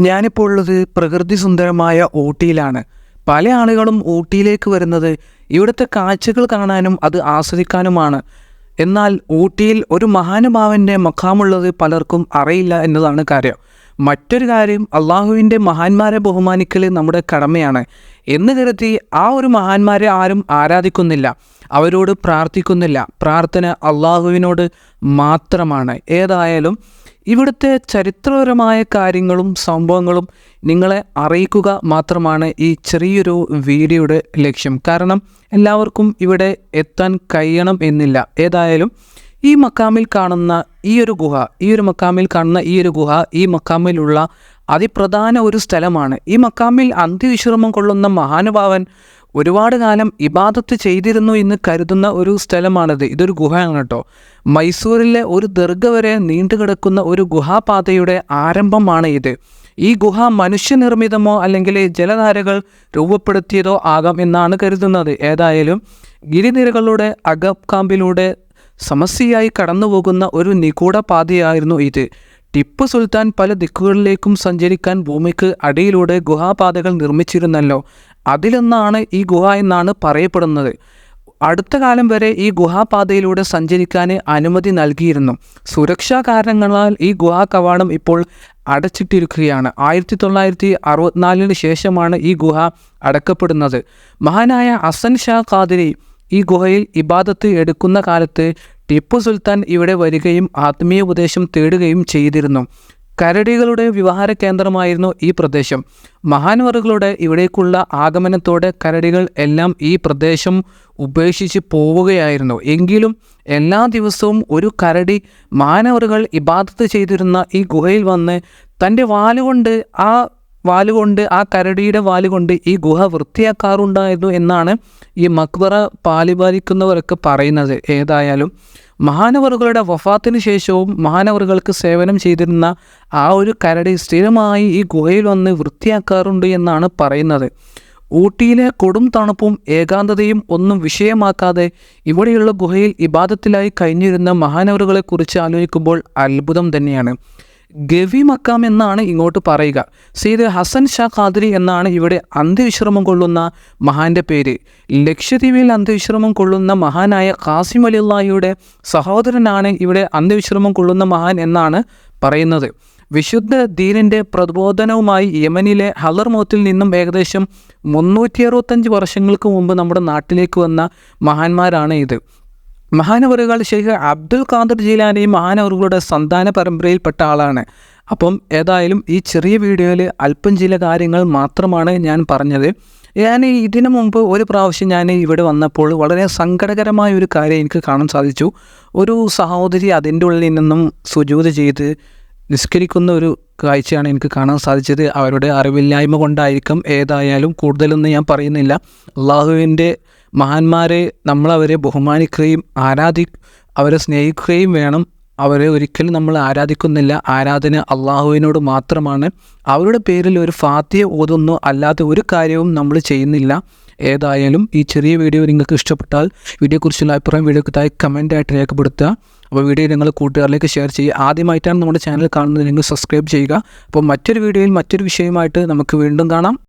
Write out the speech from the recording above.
ഞാനിപ്പോൾ ഉള്ളത് പ്രകൃതി സുന്ദരമായ ഊട്ടിയിലാണ്. പല ആളുകളും ഊട്ടിയിലേക്ക് വരുന്നത് ഇവിടുത്തെ കാഴ്ചകൾ കാണാനും അത് ആസ്വദിക്കാനുമാണ്. എന്നാൽ ഊട്ടിയിൽ ഒരു മഹാനുഭാവന്റെ മഖാമുള്ളത് പലർക്കും അറിയില്ല എന്നതാണ് കാര്യം. മറ്റൊരു കാര്യം അള്ളാഹുവിന്റെ മഹാന്മാരെ ബഹുമാനിക്കൽ നമ്മുടെ കടമയാണ്. എന്ന് കരുതി ആ ഒരു മഹാന്മാരെ ആരും ആരാധിക്കുന്നില്ല. അവരോട് പ്രാർത്ഥിക്കുന്നില്ല. പ്രാർത്ഥന അള്ളാഹുവിനോട് മാത്രമാണ്. ഏതായാലും ഇവിടുത്തെ ചരിത്രപരമായ കാര്യങ്ങളും സംഭവങ്ങളും നിങ്ങളെ അറിയിക്കുക മാത്രമാണ് ഈ ചെറിയൊരു വീഡിയോയുടെ ലക്ഷ്യം. കാരണം എല്ലാവർക്കും ഇവിടെ എത്താൻ കഴിയണം എന്നില്ല. ഏതായാലും ഈ മക്കാമിൽ കാണുന്ന ഈ ഒരു ഗുഹ ഈ ഒരു മക്കാമിൽ കാണുന്ന ഈ ഒരു ഗുഹ ഈ മക്കാമിലുള്ള അതിപ്രധാന ഒരു സ്ഥലമാണ്. ഈ മക്കാമിൽ അന്ത്യവിശ്രമം കൊള്ളുന്ന മഹാനുഭാവൻ ഒരുപാട് കാലം ഇബാദത്ത് ചെയ്തിരുന്നു എന്ന് കരുതുന്ന ഒരു സ്ഥലമാണിത്. ഇതൊരു ഗുഹയാണ് കേട്ടോ. മൈസൂരിലെ ഒരു ദീർഘ വരെ നീണ്ടുകിടക്കുന്ന ഒരു ഗുഹാപാതയുടെ ആരംഭമാണ് ഇത്. ഈ ഗുഹ മനുഷ്യനിർമ്മിതമോ അല്ലെങ്കിൽ ജലധാരകൾ രൂപപ്പെടുത്തിയതോ ആകാം എന്നാണ് കരുതുന്നത്. ഏതായാലും ഗിരിനിരകളുടെ അകക്കാമ്പിലൂടെ സമസ്യയായി കടന്നുപോകുന്ന ഒരു നിഗൂഢ പാതയായിരുന്നു ഇത്. ടിപ്പു സുൽത്താൻ പല ദിക്കുകളിലേക്കും സഞ്ചരിക്കാൻ ഭൂമിക്ക് അടിയിലൂടെ ഗുഹാപാതകൾ നിർമ്മിച്ചിരുന്നല്ലോ. അതിലൊന്നാണ് ഈ ഗുഹ എന്നാണ് പറയപ്പെടുന്നത്. അടുത്ത കാലം വരെ ഈ ഗുഹാപാതയിലൂടെ സഞ്ചരിക്കാൻ അനുമതി നൽകിയിരുന്നു. സുരക്ഷാ കാരണങ്ങളാൽ ഈ ഗുഹാ കവാടം ഇപ്പോൾ അടച്ചിട്ടിരിക്കുകയാണ്. ആയിരത്തി തൊള്ളായിരത്തി അറുപത്തിനാലിന് ശേഷമാണ് ഈ ഗുഹ അടക്കപ്പെടുന്നത്. മഹാനായ അസൻ ഷാ ഖാദിരി ഈ ഗുഹയിൽ ഇബാദത്ത് എടുക്കുന്ന കാലത്ത് ടിപ്പു സുൽത്താൻ ഇവിടെ വരികയും ആത്മീയ ഉപദേശം തേടുകയും ചെയ്തിരുന്നു. കരടികളുടെ വിവാഹ കേന്ദ്രമായിരുന്നു ഈ പ്രദേശം. മഹാൻവറുകളുടെ ഇവിടേക്കുള്ള ആഗമനത്തോടെ കരടികൾ എല്ലാം ഈ പ്രദേശം ഉപേക്ഷിച്ച് പോവുകയായിരുന്നു. എങ്കിലും എല്ലാ ദിവസവും ഒരു കരടി മാനവറുകൾ ഇബാദത്ത് ചെയ്തിരുന്ന ഈ ഗുഹയിൽ വന്ന് തന്റെ വാലുകൊണ്ട് ആ വാലുകൊണ്ട് ആ കരടിയുടെ വാലുകൊണ്ട് ഈ ഗുഹ വൃത്തിയാക്കാറുണ്ടായിരുന്നു എന്നാണ് ഈ മക്ബറ പാലിപാലിക്കുന്നവരൊക്കെ പറയുന്നത്. ഏതായാലും മഹാനവറുകളുടെ വഫാത്തിന് ശേഷവും മഹാനവറുകൾക്ക് സേവനം ചെയ്തിരുന്ന ആ ഒരു കരടി സ്ഥിരമായി ഈ ഗുഹയിൽ വന്ന് വൃത്തിയാക്കാറുണ്ട് എന്നാണ് പറയുന്നത്. ഊട്ടിയിലെ കൊടും തണുപ്പും ഏകാന്തതയും ഒന്നും വിഷയമാക്കാതെ ഇവിടെയുള്ള ഗുഹയിൽ ഇബാദത്തിലായി കഴിഞ്ഞിരുന്ന മഹാനവറുകളെക്കുറിച്ച് ആലോചിക്കുമ്പോൾ അത്ഭുതം തന്നെയാണ്. ഗവി മക്കാം എന്നാണ് ഇങ്ങോട്ട് പറയുക. സെയ്ദ് ഹസൻ ഷാ ഖാദിരി എന്നാണ് ഇവിടെ അന്ത്യവിശ്രമം കൊള്ളുന്ന മഹാന്റെ പേര്. ലക്ഷദ്വീപിൽ അന്ത്യവിശ്രമം കൊള്ളുന്ന മഹാനായ ഖാസിം അലിള്ളാഹിയുടെ സഹോദരനാണ് ഇവിടെ അന്ത്യവിശ്രമം കൊള്ളുന്ന മഹാൻ എന്നാണ് പറയുന്നത്. വിശുദ്ധ ദീനിന്റെ പ്രബോധനവുമായി യമനിലെ ഹലർമോത്തിൽ നിന്നും ഏകദേശം മുന്നൂറ്റി അറുപത്തഞ്ച് വർഷങ്ങൾക്ക് മുമ്പ് നമ്മുടെ നാട്ടിലേക്ക് വന്ന മഹാന്മാരാണ് ഇത്. മഹാനവറുകൾ ഷെയ്ഖ് അബ്ദുൽ ഖാദർ ജീലാനി മഹാനവറുകളുടെ സന്താന പരമ്പരയിൽപ്പെട്ട ആളാണ്. അപ്പം ഏതായാലും ഈ ചെറിയ വീഡിയോയിൽ അല്പം ചില കാര്യങ്ങൾ മാത്രമാണ് ഞാൻ പറഞ്ഞത്. ഞാൻ ഇതിനു മുമ്പ് ഒരു പ്രാവശ്യം ഞാൻ ഇവിടെ വന്നപ്പോൾ വളരെ സങ്കടകരമായ ഒരു കാര്യം എനിക്ക് കാണാൻ സാധിച്ചു. ഒരു സഹോദരി അതിന്റെ ഉള്ളിൽ നിന്നും സുജൂത ചെയ്ത് നിസ്കരിക്കുന്ന ഒരു കാഴ്ചയാണ് എനിക്ക് കാണാൻ സാധിച്ചത്. അവരുടെ അറിവില്ലായ്മ കൊണ്ടായിരിക്കും. ഏതായാലും കൂടുതലൊന്നും ഞാൻ പറയുന്നില്ല. അള്ളാഹുവിന്റെ മഹാന്മാരെ നമ്മൾ അവരെ ബഹുമാനിക്കുകയും ആരാധി അവരെ സ്നേഹിക്കുകയും വേണം. അവരെ ഒരിക്കലും നമ്മൾ ആരാധിക്കുന്നില്ല. ആരാധന അള്ളാഹുവിനോട് മാത്രമാണ്. അവരുടെ പേരിൽ ഒരു ഫാത്തിയ ഓതുന്നു. അല്ലാതെ ഒരു കാര്യവും നമ്മൾ ചെയ്യുന്നില്ല. ഏതായാലും ഈ ചെറിയ വീഡിയോ നിങ്ങൾക്ക് ഇഷ്ടപ്പെട്ടാൽ വീഡിയോക്കുറിച്ചുള്ള അഭിപ്രായം വീഡിയോക്ക് കമന്റായിട്ട് രേഖപ്പെടുത്തുക. അപ്പോൾ വീഡിയോ നിങ്ങൾ കൂട്ടുകാരിലേക്ക് ഷെയർ ചെയ്യുക. ആദ്യമായിട്ടാണ് നമ്മുടെ ചാനൽ കാണുന്നത് നിങ്ങൾ സബ്സ്ക്രൈബ് ചെയ്യുക. അപ്പോൾ മറ്റൊരു വീഡിയോയിൽ മറ്റൊരു വിഷയമായിട്ട് നമുക്ക് വീണ്ടും കാണാം.